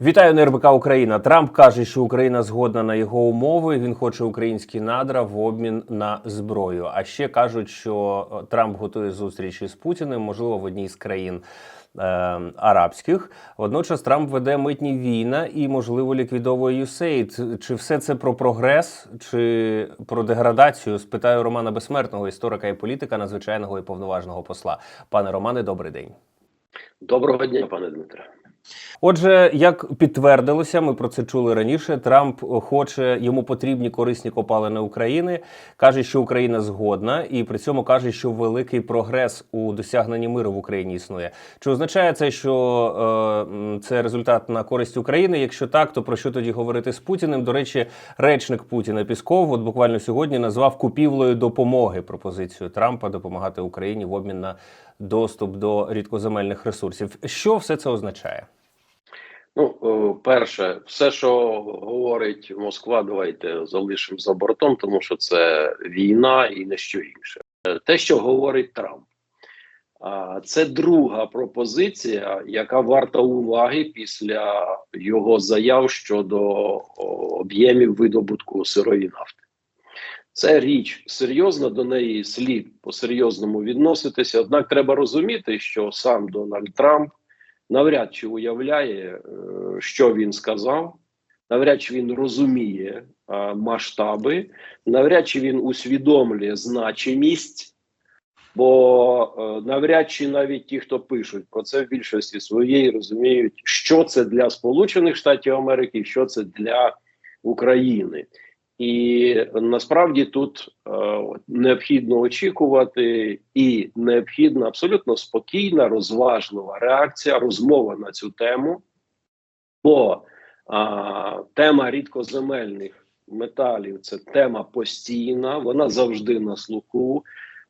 Вітаю на РБК Україна. Трамп каже, що Україна згодна на його умови. Він хоче українські надра в обмін на зброю. А ще кажуть, що е, Трамп готує зустрічі з Путіним, можливо, в одній з країн. е, Арабських водночас Трамп веде митні війна і можливо ліквідовує USAID. Чи все це про прогрес, чи про деградацію? Спитаю Романа Безсмертного, історика і політика, надзвичайного і повноважного посла. Пане Романе, добрий день. Доброго дня, пане Дмитре. Отже, як підтвердилося, ми про це чули раніше. Трамп хоче йому потрібні корисні копалини України. каже, що Україна згодна, і при цьому каже, що великий прогрес у досягненні миру в Україні існує. Чи означає це, що е, це результат на користь України? Якщо так, то про що тоді говорити з Путіним? До речі, речник Путіна Пісков, от буквально сьогодні назвав купівлею допомоги пропозицію Трампа допомагати Україні в обмін на доступ до рідкоземельних ресурсів. Що все це означає? Ну, е, перше, все, що говорить Москва, давайте залишимо за бортом, тому що це війна і не що інше. Е, Те, що говорить Трамп, це друга пропозиція, яка варта уваги після його заяв щодо об'ємів видобутку сирої нафти. Це річ серйозна, до неї слід по-серйозному відноситися. Однак треба розуміти, що сам Дональд Трамп навряд чи уявляє, е, що він сказав, навряд чи він розуміє е, масштаби, навряд чи він усвідомлює значимість, бо е, навряд чи навіть ті, хто пишуть про це в більшості своєї, розуміють, що це для Сполучених Штатів Америки, що це для України. І насправді тут е, необхідно очікувати, і необхідна абсолютно спокійна, розважлива реакція, розмова на цю тему. Бо а, тема рідкоземельних металів це тема постійна, вона завжди на слуху.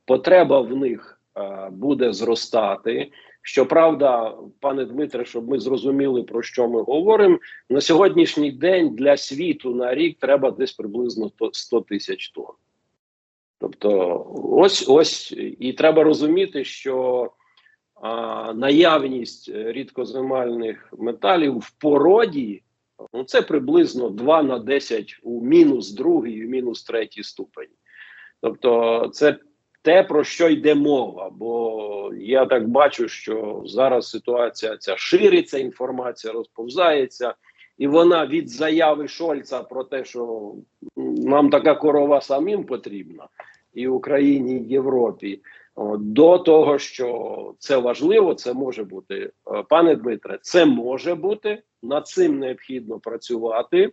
Потреба в них а, буде зростати. Щоправда, пане Дмитре, щоб ми зрозуміли про що ми говоримо, на сьогоднішній день для світу на рік треба десь приблизно 100 тисяч тонн. Тобто, ось ось і треба розуміти, що а, наявність рідкоземельних металів в породі ну, це приблизно 2 на 10 у мінус другий і мінус третій ступені. Тобто, це те, про що йде мова, бо я так бачу, що зараз ситуація ця шириться, інформація розповзається, і вона від заяви Шольца про те, що нам така корова самим потрібна, і Україні, і Європі, до того, що це важливо, це може бути, пане Дмитре, це може бути, над цим необхідно працювати.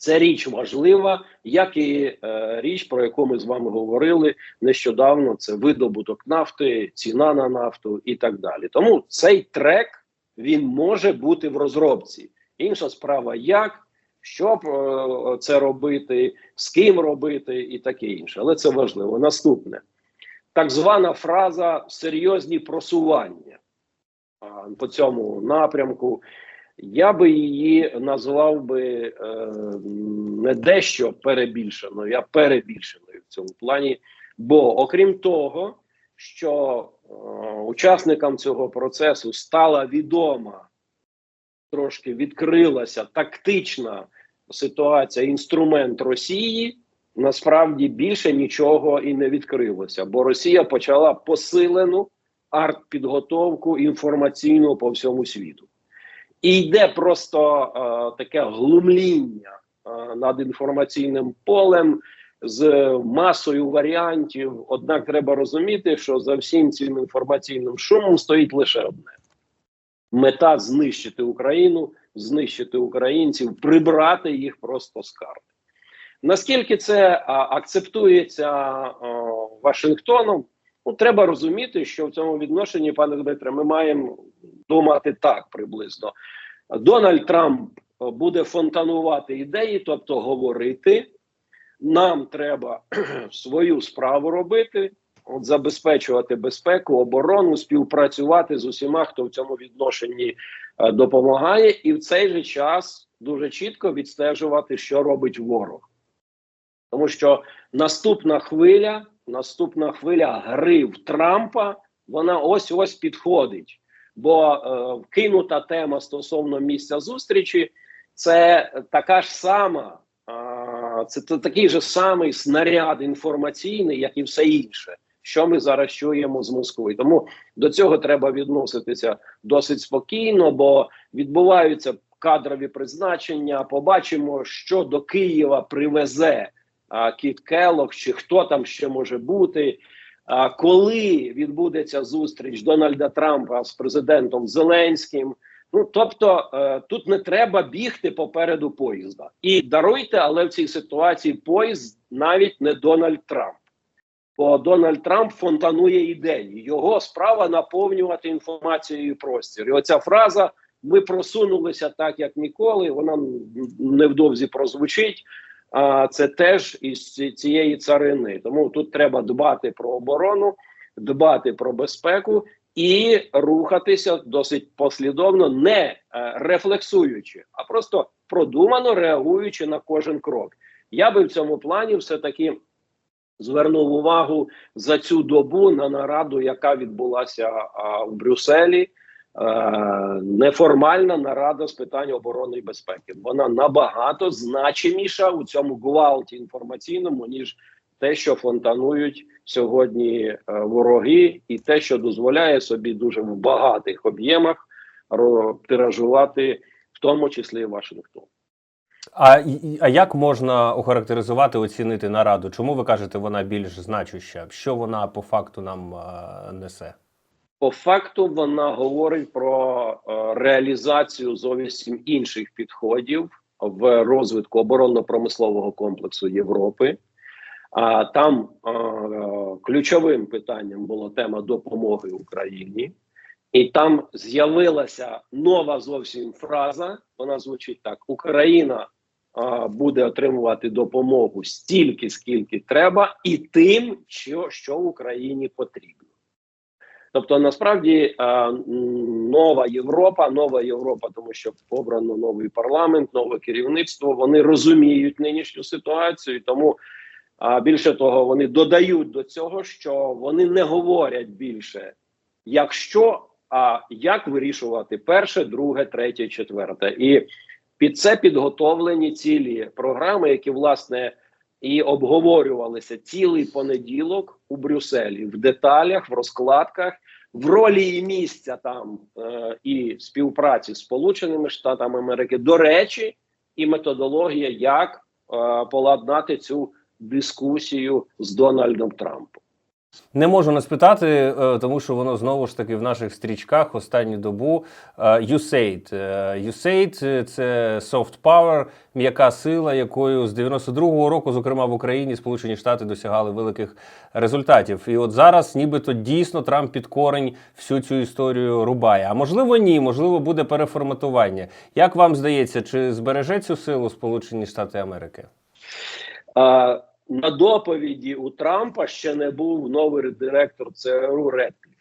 Це річ важлива, як і е, річ, про яку ми з вами говорили нещодавно. Це видобуток нафти, ціна на нафту і так далі. Тому цей трек він може бути в розробці. Інша справа, як, що е, це робити, з ким робити, і таке інше. Але це важливо. Наступне так звана фраза серйозні просування по цьому напрямку. Я би її назвав би е, не дещо перебільшеною, а перебільшеною в цьому плані. Бо, окрім того, що е, учасникам цього процесу стала відома, трошки відкрилася тактична ситуація, інструмент Росії, насправді більше нічого і не відкрилося, бо Росія почала посилену артпідготовку інформаційну по всьому світу. І йде просто е, таке глумління е, над інформаційним полем з масою варіантів. Однак треба розуміти, що за всім цим інформаційним шумом стоїть лише одне: мета знищити Україну, знищити українців, прибрати їх просто з карти. Наскільки це а, акцептується а, Вашингтоном? Ну, треба розуміти, що в цьому відношенні, пане Дмитре, ми маємо думати так приблизно. Дональд Трамп буде фонтанувати ідеї, тобто говорити. Нам треба свою справу робити, от забезпечувати безпеку, оборону, співпрацювати з усіма, хто в цьому відношенні е, допомагає, і в цей же час дуже чітко відстежувати, що робить ворог. Тому що наступна хвиля, наступна хвиля гри в Трампа, вона ось ось підходить. Бо е, кинута тема стосовно місця зустрічі це така ж сама, а, це т- такий же самий снаряд інформаційний, як і все інше, що ми зараз чуємо з Москви. Тому до цього треба відноситися досить спокійно, бо відбуваються кадрові призначення. Побачимо, що до Києва привезе а, Кіт Келлог, чи хто там ще може бути. Коли відбудеться зустріч Дональда Трампа з президентом Зеленським? Ну тобто е, тут не треба бігти попереду поїзда. І даруйте, але в цій ситуації поїзд навіть не Дональд Трамп. Бо Дональд Трамп фонтанує ідеї. Його справа наповнювати інформацією простір. І оця фраза ми просунулися так, як ніколи. Вона невдовзі прозвучить. А це теж із цієї царини. Тому тут треба дбати про оборону, дбати про безпеку і рухатися досить послідовно, не е, рефлексуючи, а просто продумано реагуючи на кожен крок. Я би в цьому плані все таки звернув увагу за цю добу на нараду, яка відбулася в Брюсселі. Е, неформальна нарада з питань оборони і безпеки. Вона набагато значиміша у цьому гвалті інформаційному, ніж те, що фонтанують сьогодні е, вороги, і те, що дозволяє собі дуже в багатих об'ємах тиражувати, в тому числі і Вашингтон. А, а як можна охарактеризувати, оцінити нараду? Чому ви кажете, вона більш значуща? Що вона по факту нам е, несе? По факту вона говорить про е, реалізацію зовсім інших підходів в розвитку оборонно-промислового комплексу Європи. А там е, ключовим питанням була тема допомоги Україні, і там з'явилася нова зовсім фраза. Вона звучить так: Україна е, буде отримувати допомогу стільки, скільки треба, і тим, що, що Україні потрібно. Тобто, насправді е, нова Європа, нова Європа, тому що обрано новий парламент, нове керівництво. Вони розуміють нинішню ситуацію, тому більше того, вони додають до цього, що вони не говорять більше, якщо, а як вирішувати перше, друге, третє, четверте. І під це підготовлені цілі програми, які власне і обговорювалися цілий понеділок у Брюсселі в деталях, в розкладках, в ролі і місця там е, і співпраці з Сполученими Штатами Америки. До речі, і методологія, як е, поладнати цю дискусію з Дональдом Трампом. Не можу не спитати, е, тому що воно знову ж таки в наших стрічках останню добу. Е, USAID. Е, USAID – це soft power, м'яка сила, якою з 92-го року, зокрема в Україні, Сполучені Штати досягали великих результатів. І от зараз, нібито дійсно Трамп під корень всю цю історію рубає. А можливо, ні, можливо, буде переформатування. Як вам здається, чи збереже цю силу Сполучені Штати Америки? А, на доповіді у Трампа ще не був новий директор ЦРУ Редкліф.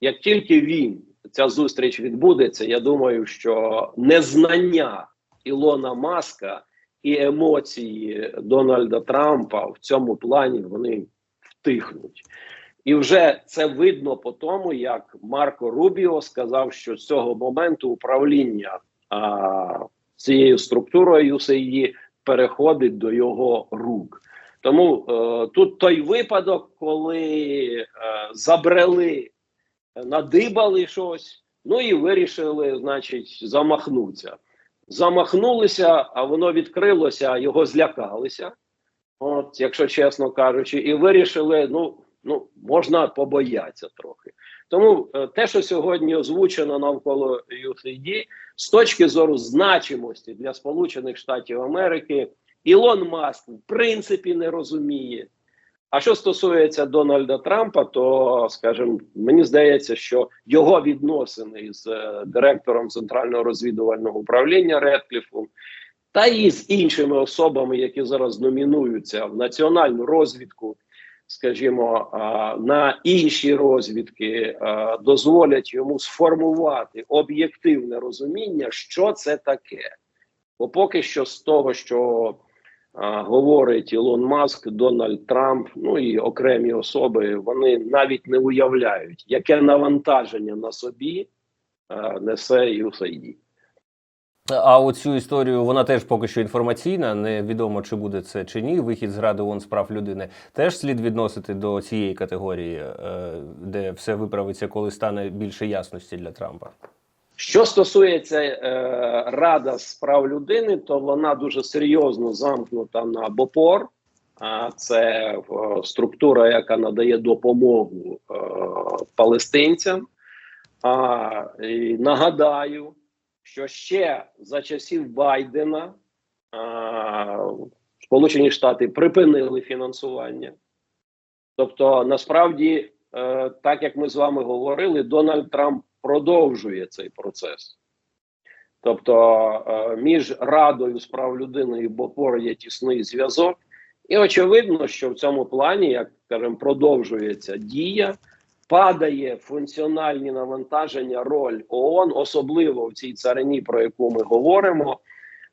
Як тільки він ця зустріч відбудеться, я думаю, що незнання Ілона Маска і емоції Дональда Трампа в цьому плані вони втихнуть. І вже це видно по тому, як Марко Рубіо сказав, що з цього моменту управління а, цією структурою USAID переходить до його рук. Тому е, тут той випадок, коли е, забрели, надибали щось, ну і вирішили, значить, замахнутися. Замахнулися, а воно відкрилося, його злякалися. От, якщо чесно кажучи, і вирішили, ну, ну можна побоятися трохи. Тому е, те, що сьогодні озвучено навколо USAID, з точки зору значимості для Сполучених Штатів Америки, Ілон Маск в принципі не розуміє. А що стосується Дональда Трампа, то скажімо, мені здається, що його відносини з е, директором центрального розвідувального управління Редкліфом та і з іншими особами, які зараз номінуються в національну розвідку, скажімо, на інші розвідки, дозволять йому сформувати об'єктивне розуміння, що це таке. Бо поки що з того, що говорить Ілон Маск, Дональд Трамп, ну і окремі особи, вони навіть не уявляють, яке навантаження на собі е, несе USAID. А оцю історію вона теж поки що інформаційна. Невідомо чи буде це чи ні. Вихід з Ради ООН з прав людини теж слід відносити до цієї категорії, е, де все виправиться, коли стане більше ясності для Трампа. Що стосується е, Рада з прав людини, то вона дуже серйозно замкнута на БОПОР, а це е, структура, яка надає допомогу е, палестинцям. А, і нагадаю, що ще за часів Байдена а, Сполучені Штати припинили фінансування. Тобто, насправді, е, так як ми з вами говорили, Дональд Трамп продовжує цей процес. Тобто е, між Радою з прав людини і БОПОР є тісний зв'язок, і очевидно, що в цьому плані, як скажімо, продовжується дія, падає функціональні навантаження роль ООН, особливо в цій царині, про яку ми говоримо.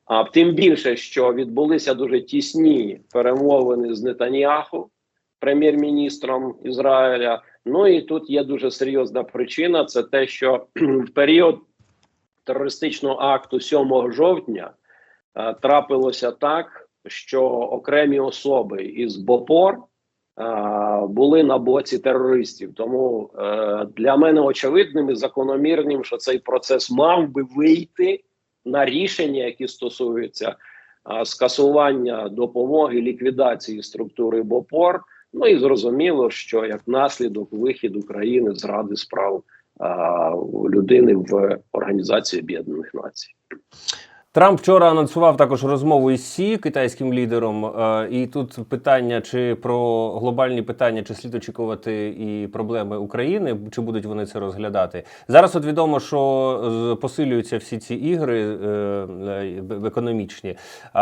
А тим більше, що відбулися дуже тісні перемовини з Нетаньяху, прем'єр-міністром Ізраїля. Ну і тут є дуже серйозна причина: це те, що в період терористичного акту 7 жовтня е, трапилося так, що окремі особи із БОПОР е, були на боці терористів. Тому е, для мене очевидним і закономірним, що цей процес мав би вийти на рішення, які стосуються е, скасування допомоги ліквідації структури БОПОР. Ну і зрозуміло, що як наслідок вихід України з Ради справ а, людини в Організації Об'єднаних Націй. Трамп вчора анонсував також розмову із Сі китайським лідером. е, І тут питання чи про глобальні питання, чи слід очікувати і проблеми України, чи будуть вони це розглядати зараз? От відомо, що посилюються всі ці ігри е, е, економічні.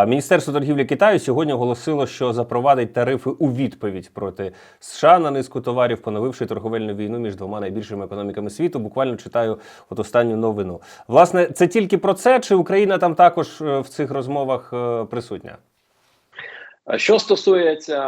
Міністерство торгівлі Китаю сьогодні оголосило, що запровадить тарифи у відповідь проти США на низку товарів, поновивши торговельну війну між двома найбільшими економіками світу. Буквально читаю от останню новину. Власне, це тільки про це, чи Україна там також е, в цих розмовах е, присутня? Що стосується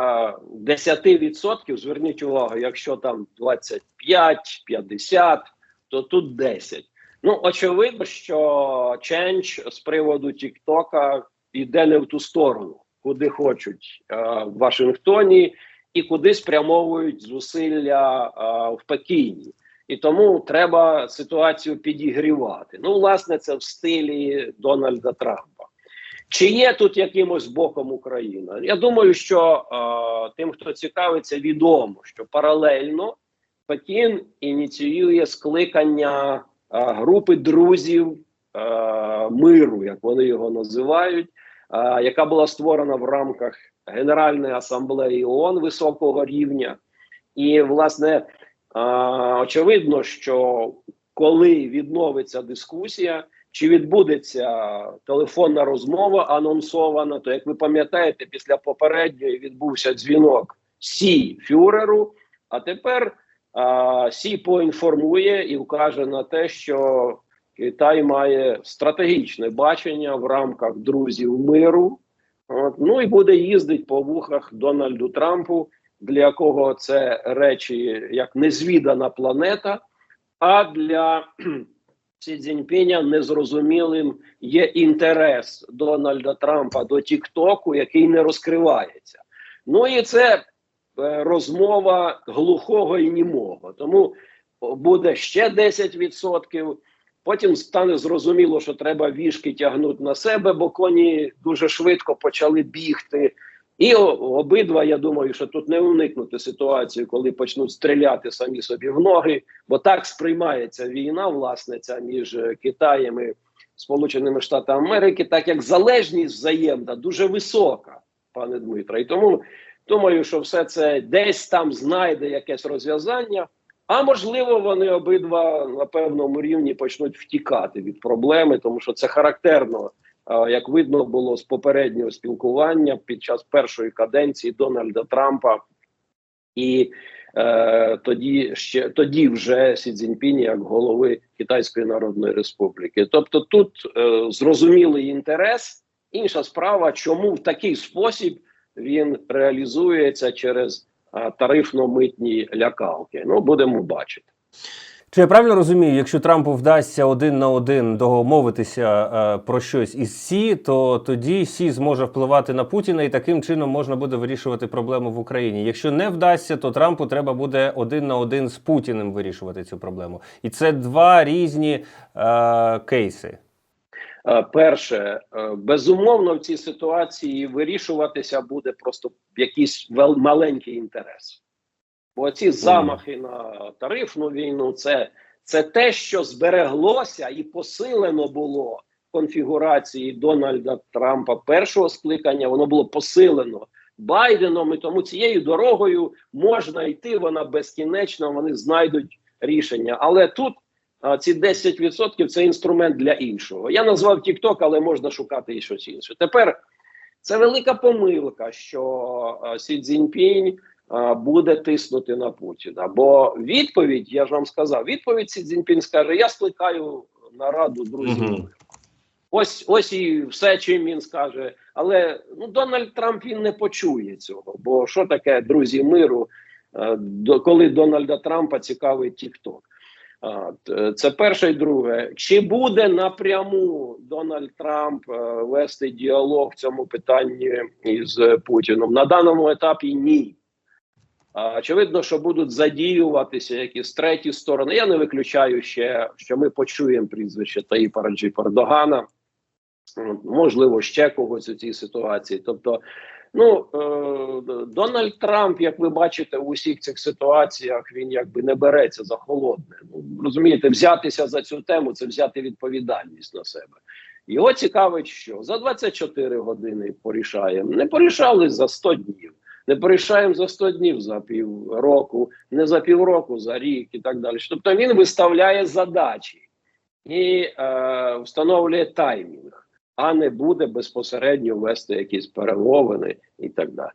10%, зверніть увагу, якщо там 25, 50, то тут 10. Ну, очевидно, що ченч з приводу Тіктока йде не в ту сторону, куди хочуть е, в Вашингтоні і куди спрямовують зусилля е, в Пекіні. І тому треба ситуацію підігрівати. Ну, власне, це в стилі Дональда Трампа. Чи є тут якимось боком Україна? Я думаю, що е, тим, хто цікавиться, відомо, що паралельно Пекін ініціює скликання е, групи друзів е, миру, як вони його називають, е, яка була створена в рамках Генеральної асамблеї ООН високого рівня. І, власне, очевидно, що коли відновиться дискусія. Чи відбудеться телефонна розмова анонсована? То як ви пам'ятаєте, після попередньої відбувся дзвінок Сі Фюреру. А тепер а, Сі поінформує і вкаже на те, що Китай має стратегічне бачення в рамках друзів миру. От, ну і буде їздити по вухах Дональду Трампу, для якого це речі як незвідана планета. А для Сі Цзіньпіня незрозумілим є інтерес Дональда Трампа до Тіктоку, який не розкривається. Ну і це е, розмова глухого і німого. Тому буде ще 10%. Потім стане зрозуміло, що треба вішки тягнути на себе, бо коні дуже швидко почали бігти. І обидва, я думаю, що тут не уникнути ситуацію, коли почнуть стріляти самі собі в ноги, бо так сприймається війна, власне, ця між е, Китаєм і Сполученими Штатами Америки, так як залежність взаємна дуже висока, пане Дмитре. І тому думаю, що все це десь там знайде якесь розв'язання. А можливо, вони обидва на певному рівні почнуть втікати від проблеми, тому що це характерно як видно було з попереднього спілкування під час першої каденції Дональда Трампа, і е, тоді ще тоді вже Сі Цзіньпінь як голови Китайської Народної Республіки. Тобто, тут е, зрозумілий інтерес. Інша справа, чому в такий спосіб він реалізується через е, тарифно-митні лякалки. Ну будемо бачити. Чи я правильно розумію, якщо Трампу вдасться один на один домовитися е, про щось із Сі, то тоді Сі зможе впливати на Путіна і таким чином можна буде вирішувати проблему в Україні. Якщо не вдасться, то Трампу треба буде один на один з Путіним вирішувати цю проблему. І це два різні е, кейси. Е, Перше, е, безумовно, в цій ситуації вирішуватися буде просто якийсь маленький інтерес. Бо ці замахи на тарифну війну це, це те, що збереглося і посилено було конфігурації Дональда Трампа першого скликання. Воно було посилено Байденом, і тому цією дорогою можна йти. Вона безкінечна, вони знайдуть рішення. Але тут а, ці 10% це інструмент для іншого. Я назвав TikTok, але можна шукати і щось інше. Тепер це велика помилка, що а, Сі Цзіньпінь буде тиснути на Путіна. Бо відповідь, я ж вам сказав, відповідь Сі Цзіньпінь скаже: я скликаю нараду друзів. Миру». Ось ось і все, чим він скаже. Але ну Дональд Трамп він не почує цього. Бо що таке друзі миру, е, коли Дональда Трампа цікавить Тікток? Це перше і друге. Чи буде напряму Дональд Трамп е, вести діалог в цьому питанні із Путіном? На даному етапі ні. Очевидно, що будуть задіюватися якісь треті сторони. Я не виключаю ще, що ми почуємо прізвище Таїпа Раджіпа Ердогана, можливо, ще когось у цій ситуації. Тобто, ну е, Дональд Трамп, як ви бачите, в усіх цих ситуаціях він якби не береться за холодне. Ну розумієте, взятися за цю тему це взяти відповідальність на себе. Його цікавить, що за 24 години порішаємо. Не порішали за 100 днів. Не порішаємо за 100 днів за півроку, не за півроку, за рік і так далі. Тобто він виставляє задачі і е, встановлює таймінг, а не буде безпосередньо вести якісь перемовини і так далі.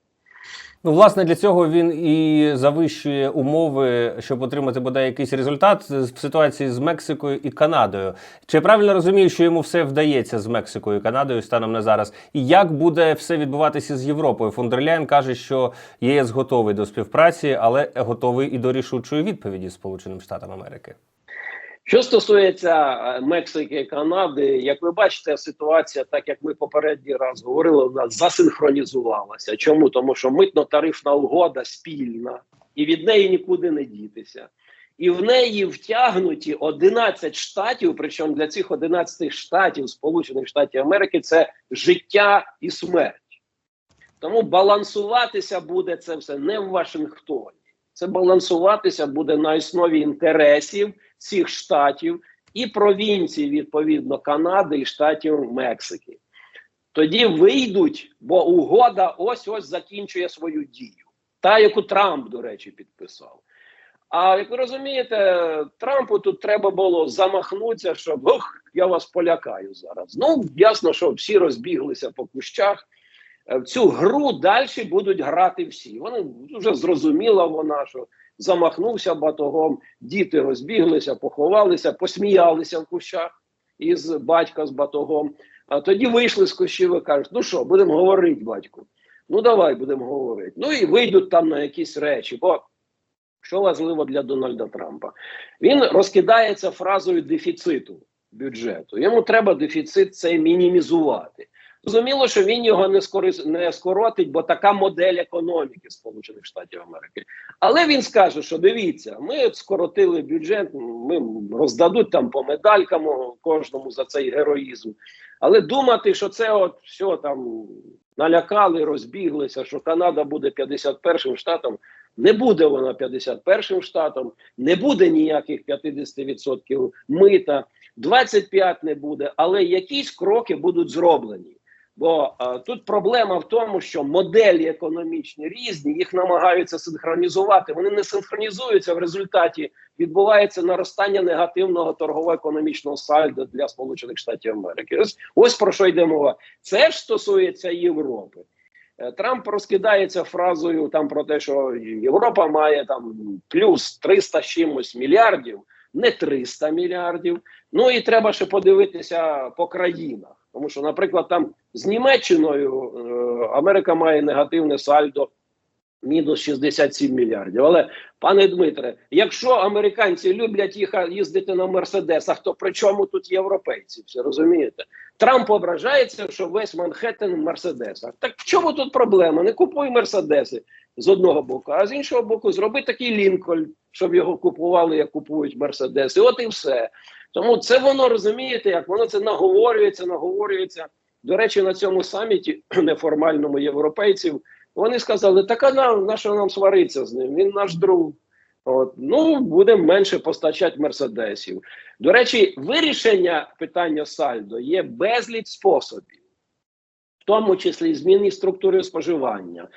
Ну, власне, для цього він і завищує умови, щоб отримати бодай якийсь результат в ситуації з Мексикою і Канадою. Чи я правильно розумію, що йому все вдається з Мексикою і Канадою станом на зараз? І як буде все відбуватися з Європою? Фон дер Ляєн каже, що ЄС готовий до співпраці, але готовий і до рішучої відповіді Сполученим Штатам Америки. Що стосується е, Мексики і Канади, як ви бачите, ситуація, так як ми попередній раз говорили, вона засинхронізувалася. Чому? Тому що митно-тарифна угода спільна, і від неї нікуди не дітися. І в неї втягнуті 11 штатів. Причому для цих 11 штатів Сполучених Штатів Америки це життя і смерть. Тому балансуватися буде це все не в Вашингтоні. Це балансуватися буде на основі інтересів цих штатів і провінцій, відповідно, Канади і штатів Мексики. Тоді вийдуть, бо угода ось ось закінчує свою дію. Та, яку Трамп, до речі, підписав. А як ви розумієте, Трампу тут треба було замахнутися, щоб ох, я вас полякаю зараз. Ну, ясно, що всі розбіглися по кущах. Е, В цю гру далі будуть грати всі. Вони вже зрозуміла вона, що замахнувся батогом, діти розбіглися, поховалися, посміялися в кущах із батька з батогом. А тоді вийшли з кущів і кажуть: ну що, будемо говорити, батьку. Ну давай будемо говорити. Ну і вийдуть там на якісь речі. Бо що важливо для Дональда Трампа? Він розкидається фразою дефіциту бюджету. Йому треба дефіцит цей мінімізувати. Зрозуміло, що він його не скорис... не скоротить, бо така модель економіки Сполучених Штатів Америки. Але він скаже, що дивіться, ми скоротили бюджет, ми роздадуть там по медалькам кожному за цей героїзм. Але думати, що це от все там налякали, розбіглися, що Канада буде 51-м штатом. Не буде вона 51-м штатом, не буде ніяких 50% мита, 25 не буде, але якісь кроки будуть зроблені. Бо а, тут проблема в тому, що моделі економічні різні, їх намагаються синхронізувати. Вони не синхронізуються в результаті. Відбувається наростання негативного торгово-економічного сальдо для Сполучених Штатів Америки. Ось ось про що йде мова. Це ж стосується Європи. Е, Трамп розкидається фразою там про те, що Європа має там плюс 300 чимось мільярдів, не 300 мільярдів. Ну і треба ще подивитися по країнах. Тому що, наприклад, там з Німеччиною е, Америка має негативне сальдо мінус 67 мільярдів. Але, пане Дмитре, якщо американці люблять їха- їздити на мерседесах, то при чому тут європейці? Все розумієте? Трамп ображається, що весь Манхеттен в мерседесах. Так в чому тут проблема? Не купуй мерседеси з одного боку, а з іншого боку, зроби такий Лінкольн, щоб його купували, як купують мерседеси. От і все. Тому це воно розумієте, як воно це наговорюється, наговорюється. До речі, на цьому саміті неформальному європейців вони сказали: так а нам на що нам свариться з ним? Він наш друг. От ну будемо менше постачати мерседесів. До речі, вирішення питання сальдо є безліч способів, тому числі зміни структури споживання,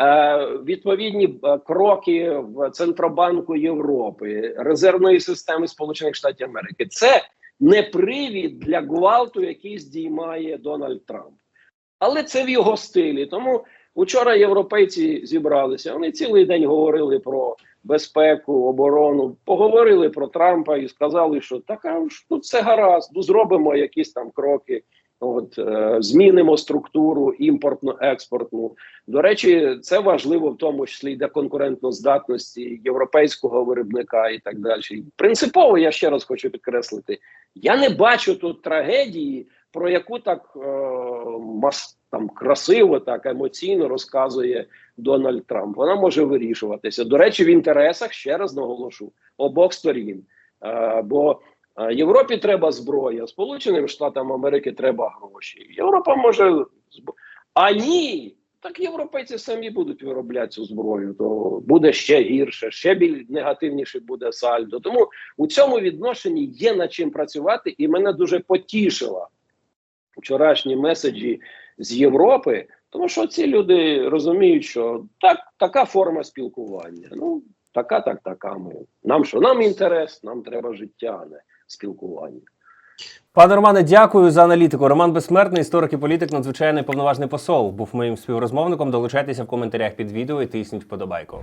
е, відповідні е, кроки в Центробанку Європи, резервної системи Сполучених Штатів Америки. Це не привід для гвалту, який здіймає Дональд Трамп. Але це в його стилі. Тому вчора європейці зібралися. Вони цілий день говорили про безпеку, оборону, поговорили про Трампа і сказали, що так, а тут все гаразд, ну зробимо якісь там кроки. От е, змінимо структуру імпортно-експортну. До речі, це важливо в тому числі для конкурентноздатності європейського виробника і так далі. Принципово я ще раз хочу підкреслити: я не бачу тут трагедії, про яку так е, мас, там красиво, так емоційно розказує Дональд Трамп. Вона може вирішуватися. До речі, в інтересах ще раз наголошу обох сторін. Е, бо Європі треба зброя, Сполученим Штатам Америки треба гроші. Європа може а ні. Так європейці самі будуть виробляти цю зброю, то буде ще гірше, ще біль негативніше буде сальдо. Тому у цьому відношенні є над чим працювати, і мене дуже потішила вчорашні меседжі з Європи, тому що ці люди розуміють, що так, така форма спілкування. Ну, така, так, така. Ми. Нам що? Нам інтерес, нам треба життя, не спілкування. Пане Романе, дякую за аналітику. Роман Безсмертний, історик і політик, надзвичайний повноважний посол. Був моїм співрозмовником. Долучайтеся в коментарях під відео і тисніть вподобайку.